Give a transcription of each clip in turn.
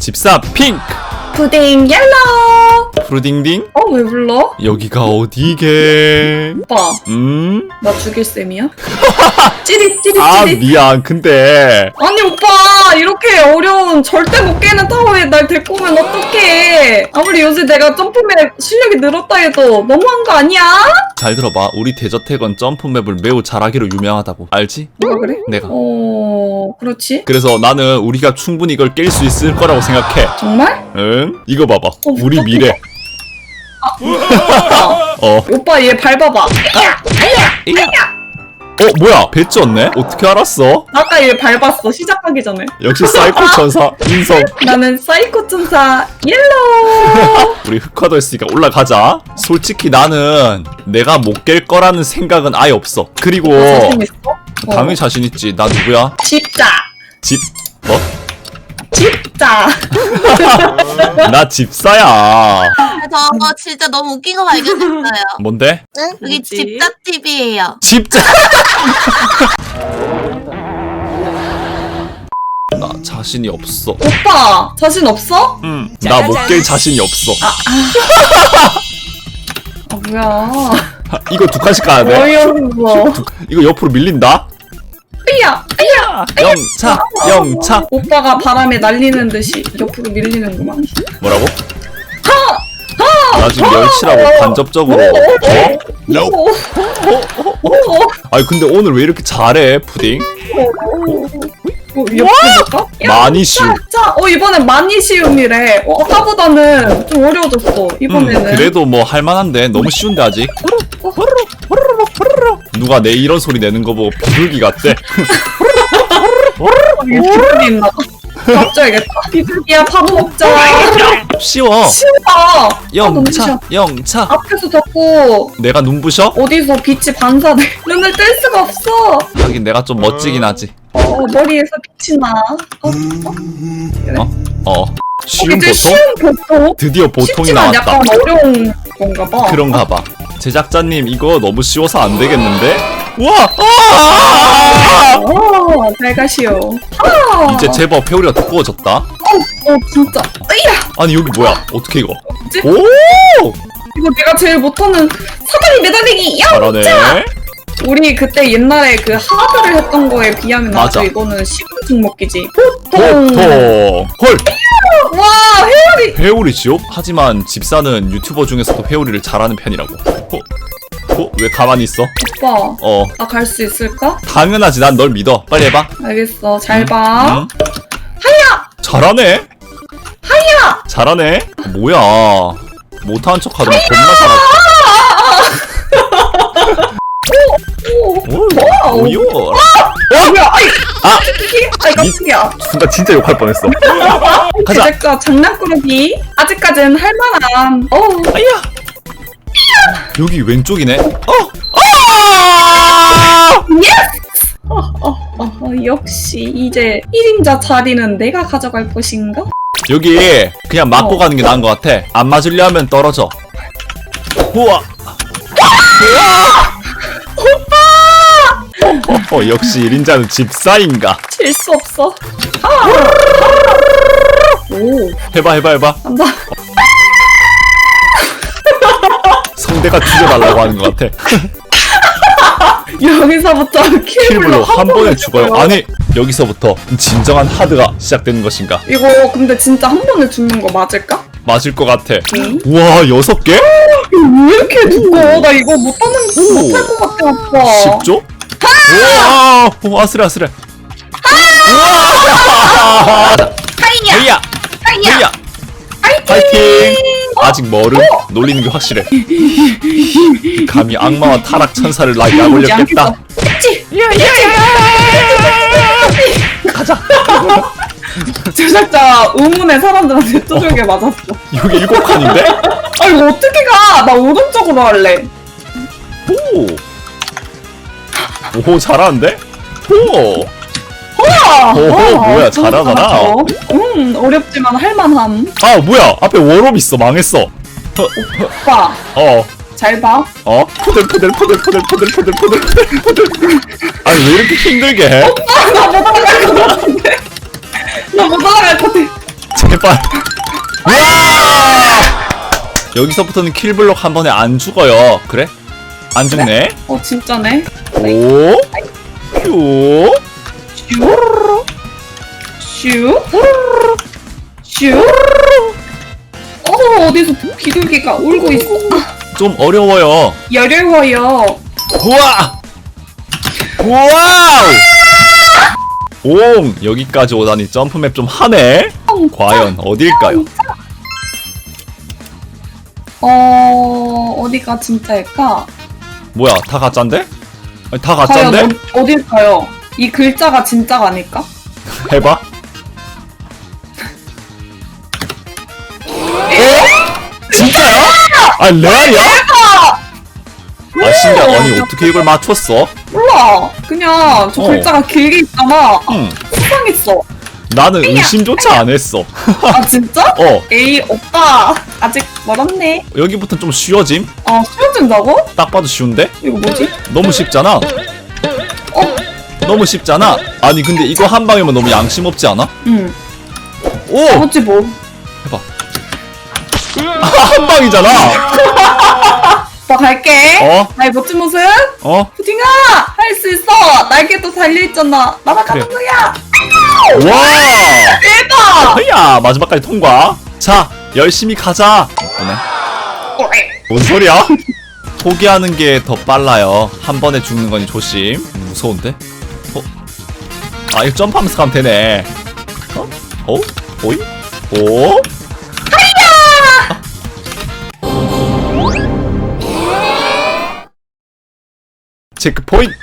집사 핑크 푸딩 옐로우 푸딩딩 어 왜 불러? 여기가 어디게 오빠 음? 나 죽일 셈이야? 찌릿 찌릿 아 찌릿. 미안. 근데 아니 오빠 이렇게 어려운 절대 못 깨는 타워에 날 데리고 오면 어떡해. 아무리 요새 내가 점프맵 실력이 늘었다 해도 너무한 거 아니야? 잘 들어봐. 우리 대저택은 점프맵을 매우 잘하기로 유명하다고. 알지? 누가 그래? 내가. 어 그렇지? 그래서 나는 우리가 충분히 이걸 깰 수 있을 거라고 생각해. 정말? 응? 이거 봐봐. 어, 우리 무섭다. 미래. 오빠 어. 오빠 얘 밟아봐 어 뭐야 배지 없네? 어떻게 알았어? 아까 얘 밟았어 시작하기 전에 역시 사이코 천사 인성 나는 사이코 천사 옐로우 우리 흑화도 했으니까 올라가자 솔직히 나는 내가 못 깰 거라는 생각은 아예 없어 그리고 자신 있어? 어. 당연히 자신 있지 나 누구야? 집자 집 뭐? 집자 나 집사야. 저 진짜 너무 웃긴 거 발견했어요. 뭔데? 여기 뭐지? 집자 TV예요. 집자 나 자신이 없어. 오빠 자신 없어? 응 나 못 깰 자신이 없어. 아 뭐야? 이거 두 칸씩 가야 돼? 어이없어. 이거 옆으로 밀린다 으야 으야. 영차 영차. 오빠가 바람에 날리는 듯이 옆으로 밀리는구만. 뭐라고? 나 지금 멸치라고 간접적으로. 어? 오, 오, 오, 아니 근데 오늘 왜 이렇게 잘해 푸딩? 오, 옆으로 볼까? 야, 많이 쉬워 자, 어 이번엔 많이 쉬움이래. 어, 아까보다는 좀 어려워졌어. 음, 이번에는. 그래도 뭐 할만한데. 너무 쉬운데 아직. 어, 누가 내 이런 소리 내는 거 보고 비둘기 같대 이게 비둘기 있나 봐. 갑자야겠다. 비둘기야 밥 먹자. 쉬워 쉬워. 아, 너무 영차 쉬워. 영차 앞에서 자꾸 내가 눈부셔? 어디서 빛이 반사돼. 눈을 뗄 수가 없어. 하긴 내가 좀 멋지긴 하지 어, 머리에서 빛이 나. 어, 어? 어 쉬운 이제 보통? 쉬운 보통? 드디어 보통이 쉽지만 나왔다 약간 어려운 건가 봐. 그런가 봐 제작자님 이거 너무 쉬워서 안 되겠는데? 우와 아! 어, 잘 가시오. 아, 이제 제법 회오리가 두꺼워졌다 어, 진짜. 으야! 아니 여기 뭐야 어떻게 이거 뭐지? 오 이거 내가 제일 못하는 사다리 매달리기! 야! 잘하네 우리 그때 옛날에 그 하드를 했던 거에 비하면 맞아. 아주 이거는 쉬운 종목이지. 보통! 보통 헐 와, 회오리! 회오리 지옥? 하지만 집사는 유튜버 중에서도 회오리를 잘하는 편이라고 어? 어? 왜 가만히 있어? 오빠, 어 나 갈 수 있을까? 당연하지 난 널 믿어 빨리 해봐 알겠어. 잘 봐. 응? 잘하네 하야! 잘하네 뭐야 못하는 척 하더니 겁나 잘하고 오. 오요 어, 뭐야? 아이! 아! 아이, 깜짝이야. 나 진짜 욕할 뻔했어 가자 제작자 장난꾸러기. 아직까진 할만한. 어우. 아야 여기 왼쪽이네 어! 아! 예스! 어, 어, 어, 어, 역시 이제 1인자 자리는 내가 가져갈 것인가? 여기 그냥 맞고 어. 가는 게 나은 것 같아 안 맞으려 하면 떨어져 우와 오빠 어 역시 1인자는 집사인가 질 수 없어. 아! 오, 해봐 해봐 해봐 간다. 성대가 죽여달라고 하는 것 같아 여기서부터 킬블로 킬블로 한 번에 죽어요. 아니 여기서부터 진정한 하드가 시작되는 것인가 이거 근데 진짜 한 번에 죽는 거 맞을까? 맞을 것 같아 응? 우와 여섯 개? 왜 이렇게 두꺼워? 나 이거 못하는 오. 못할 것 같아 아빠. 10조? 우와 오, 아슬해 아슬해 우와 하이야, 헤이야 헤이야 파이팅! 파이팅 아직 멀음 놀리는 게 확실해 감히 악마와 타락 천사를 나 약올렸겠다 그치? 가자 제작자 의문의 사람들한테 두들겨 맞았어. 여기 일곱 칸인데? 아 이거 어떻게 가? 나 오른쪽으로 할래. 오. 오 잘하는데? 호! 오호 우와, 뭐야 잘하잖아 잘하죠? 음 어렵지만 할만함 아 뭐야 앞에 워롭 있어 망했어 어, 오빠 어어 잘봐 어? 포들포들 포들포들 포들포들 포들포들 포들 아니 왜 이렇게 힘들게 해? 나못 올라갈 것 같은데 나못 올라갈 것 같아 제발 와! 여기서부터는 킬블록 한 번에 안 죽어요 그래? 안 죽네? 어 진짜네 오, 큐, 슈. 슈. 슈. 어 어디서 비둘기가 울고 있어. 아, 좀 어려워요. 여려워요. 우와! 와우! 옹! 여기까지 오다니 점프맵 좀 하네? 과연 어딜까요? 어 어디가 진짜일까? 뭐야, 다 가짠데? 아니, 다 과연 가짠데? 어, 어딜까요? 이 글자가 진짜가 아닐까? 해봐. 어? 진짜야? 아, 레알이야? 아, 신기하다. 아니, 어떻게 이걸 맞췄어? 몰라. 그냥 저 어. 글자가 길게 있잖아. 응. 수상했어. 나는 의심조차 안 했어. 아 진짜? 어, 에이 오빠 아직 멀었네. 여기부터 좀 쉬워짐? 아 쉬워진다고? 딱 봐도 쉬운데? 이거 뭐지? 너무 쉽잖아. 어? 너무 쉽잖아. 아니, 근데 이거 한 방이면 너무 양심 없지 않아? 응. 오! 뭐지 뭐? 해봐. 아, 한 방이잖아. 오빠 갈게. 어? 나의 멋진 모습. 어? 푸딩아 할 수 있어. 날개도 달려 있잖아. 날아가는 그래. 거야. 와! 대박. 야 마지막까지 통과. 자, 열심히 가자. 오네. 뭔 소리야? 포기하는 게 더 빨라요. 한 번에 죽는 거니 조심. 음, 무서운데? 어? 아, 이거 점프하면서 가면 되네. 어? 어? 오이? 오? 체크 포인트.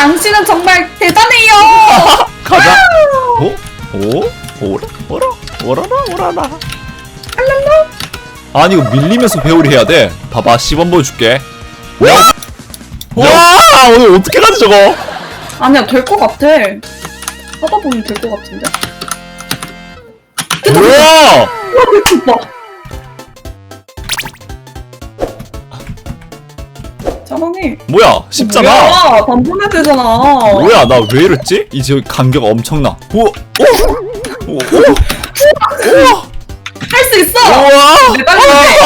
당신은 정말 대단해요. 가자. 오? 오? 오라? 오라? 오라라? 오라라? 아니 이거 밀리면서 배우리 해야 돼. 봐봐 10원 보여줄게. 와! 와! 오늘 어떻게 가지 저거? 아니야 될 것 같아. 하다 보면 될 것 같은데. 우와! 와. 잘 뭐야? 쉽잖아. 뭐야, 단번에 되잖아. 뭐야? 나 왜 이랬지? 이제 여기 간격 엄청나. 오! 오! 오! 오! 우와! 할 수 있어. 우와! 매달리네.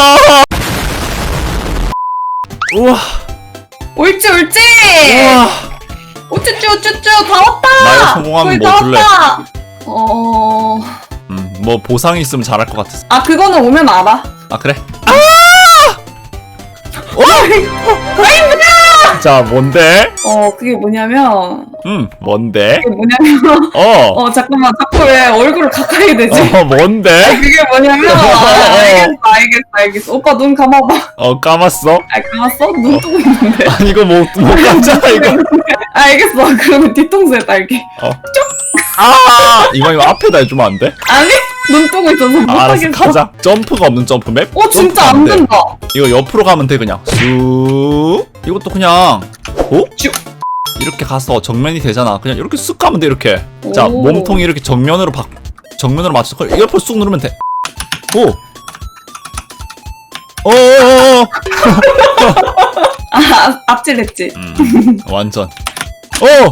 우와! 우와! 옳지 옳지. 우와! 우쭈쭈 우쭈쭈 다 왔다. 나야 성공하면 거의 뭐 다 줄래? 왔다. 어. 음, 뭐 보상이 있으면 잘할 것 같았어. 아 그거는 오면 알아. 아 그래? 자 뭔데? 어 그게 뭐냐면 음 뭔데? 그게 뭐냐면 어. 어 잠깐만 자꾸 왜 얼굴을 가까이 대지? 어 뭔데? 그게 뭐냐면 아, 알겠어 알겠어 알겠어 오빠 눈 감아봐. 어 까맣어? 아 감았어? 눈 뜨고 있는데. 아 이거 못, 못 감잖아 이거 아, 알겠어. 그러면 뒤통수에 딸게. 어. 아 이거 이거 앞에다 해주면 안 돼? 아니 눈 뜨고 있어서 못 아, 알았어 하겠어. 가자 점프가 없는 점프맵? 어 진짜 점프 안 돼. 된다. 이거 옆으로 가면 돼 그냥 쑥 이것도 그냥 오? 쭉. 이렇게 가서 정면이 되잖아 그냥 이렇게 쑥 가면 돼 이렇게 자 오. 몸통이 이렇게 정면으로 바 정면으로 맞춰서 그냥 옆으로 쑥 누르면 돼 오! 어어어어 아 앞질했지. 음, 완전. 오!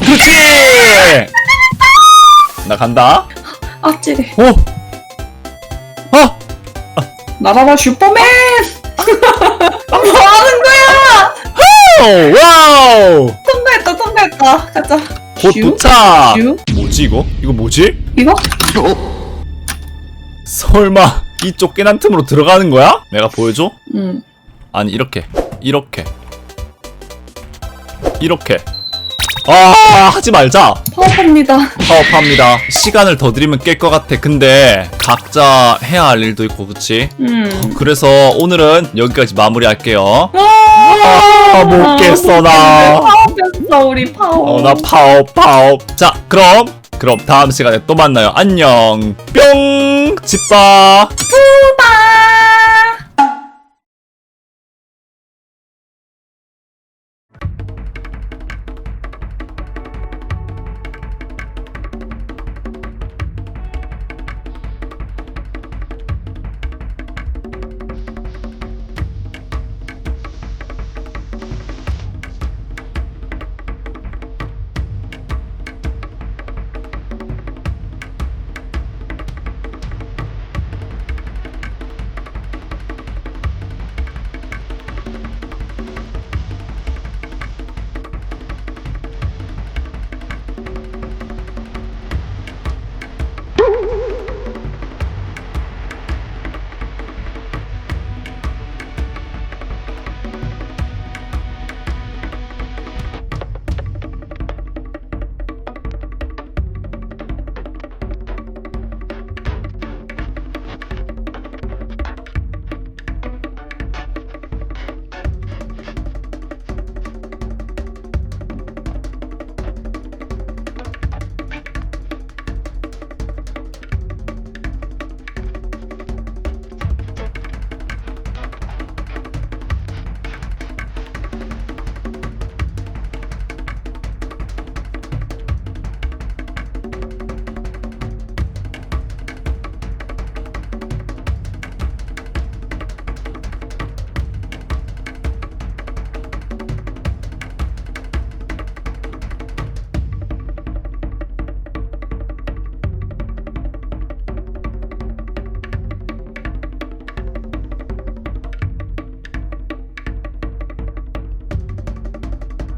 그렇지! 나 간다. 앞질해. 오! 아! 나라라 슈퍼맨. 뭐 하는 거야? 오! 와우! 통과했다 통과했다. 가자. 곧 슈? 도착! 슈? 뭐지 이거? 이거 뭐지? 이거? 설마 이 쫓겨난 틈으로 들어가는 거야? 내가 보여줘? 응. 아니 이렇게 이렇게 이렇게 아 하지 말자 파업합니다. 파업합니다 시간을 더 들이면 깰 것 같아 근데 각자 해야 할 일도 있고 그치? 음. 그래서 오늘은 여기까지 마무리할게요 아, 못 깼어, 나. 파업했어 우리 파업. 어 나 파업 파업 자 그럼 그럼 다음 시간에 또 만나요 안녕 뿅 집바 빠